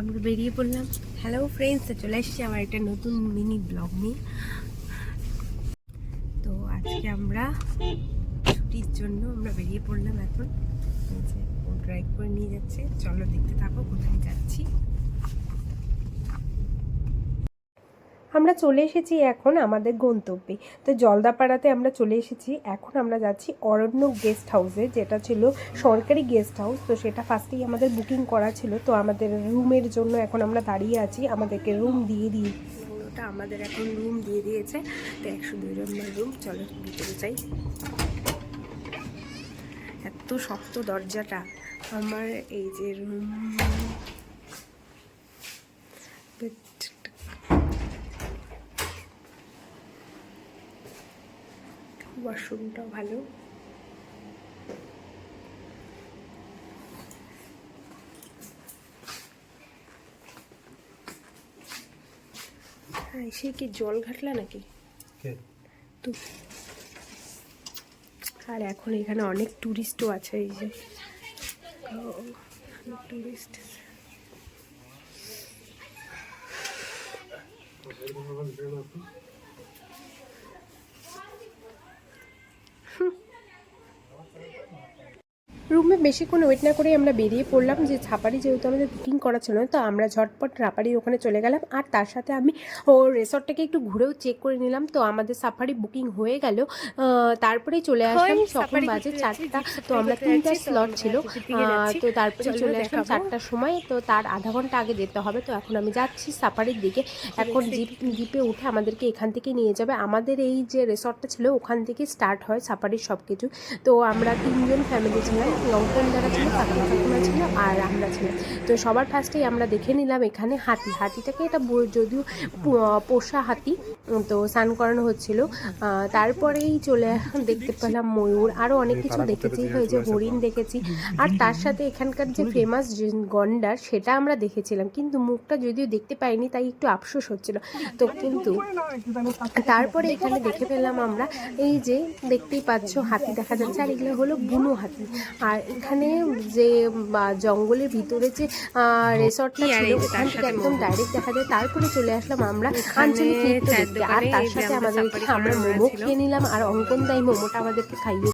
আমরা বেরিয়ে পড়লাম। হ্যালো ফ্রেন্ডস চলে এসেছি আমার একটা নতুন মিনি ব্লগ নিয়ে। তো আজকে আমরা ছুটির জন্য আমরা বেরিয়ে পড়লাম এখন। ড্রাইভ করে নিয়ে যাচ্ছে। চলো দেখতে থাকো, কোথায় যাচ্ছি। আমরা চলে এসেছি এখন আমাদের গন্তব্যে। তো জলদাপাড়াতে আমরা চলে এসেছি। এখন আমরা যাচ্ছি অরণ্য গেস্ট হাউসে, যেটা ছিল সরকারি গেস্ট হাউস। তো সেটা ফার্স্টেই আমাদের বুকিং করা ছিল। তো আমাদের রুমের জন্য এখন আমরা দাঁড়িয়ে আছি। আমাদেরকে রুম দিয়ে দিয়ে আমাদের এখন রুম দিয়ে দিয়েছে। তো একশো দুই নম্বর রুম। চলো ভিতরে চাই এত শক্ত দরজাটা। আমার এই যে রুম ওয়াশরুমটাও ভালো। হ্যাঁ সে কি জল ঘাটলা নাকি? তো আর এখন এখানে অনেক টুরিস্টও আছে এই যে। টুরিস্ট রুমে বেশিক্ষণ ওয়েট না করে আমরা বেরিয়ে পড়লাম যে ছাপারি যেহেতু আমাদের বুকিং করা ছিল না তো আমরা ঝটপট রাপারির ওখানে চলে গেলাম। আর তার সাথে আমি ও রেসর্টটাকে একটু ঘুরেও চেক করে নিলাম। তো আমাদের সাফারি বুকিং হয়ে গেল। তারপরেই চলে আসলাম তখন বাজে চারটা। তো আমরা তিনটা স্লট ছিল। তো তারপরে চলে আসলাম চারটার সময়। তো তার আধা ঘণ্টা আগে যেতে হবে। তো এখন আমি যাচ্ছি সাফারির দিকে। এখন জিপ জিপে উঠে আমাদেরকে এখান থেকে নিয়ে যাবে। আমাদের এই যে রেসর্টটা ছিল ওখান থেকে স্টার্ট হয় সাফারির সব কিছু তো আমরা তিনজন ফ্যামিলি ছিলাম। লঙ্কন যারা ছিল কাকিমা কাকিমা ছিল আর আমরা ছিলাম। তো সবার ফার্স্টেই আমরা দেখে নিলাম এখানে হাতি। হাতিটাকে এটা যদিও পোষা হাতি তো স্নান করানো হচ্ছিল। তারপরেই চলে দেখতে পেলাম ময়ূর। আরও অনেক কিছু দেখেছি হয়েছে হরিণ দেখেছি। আর তার সাথে এখানকার যে ফেমাস গন্ডার সেটা আমরা দেখেছিলাম। কিন্তু মুখটা যদিও দেখতে পাইনি তাই একটু আফসোস হচ্ছিল। তো কিন্তু তারপরে এখানে দেখে পেলাম আমরা এই যে দেখতেই পাচ্ছ হাতি দেখা যাচ্ছে আর এগুলো হলো বুনো হাতি। আর এখানে যে বা, জঙ্গলের ভিতরে যে রেসর্টটা ছিল ওখান থেকে একদম ডাইরেক্ট দেখা যায়। তারপরে চলে আসলাম আমরা আঞ্চলিক নৃত্য দেখতে। আর তার সাথে আমাদেরকে আমরা মোমো খেয়ে নিলাম। আর অঙ্কন দাই মোমোটা আমাদেরকে খাইয়ে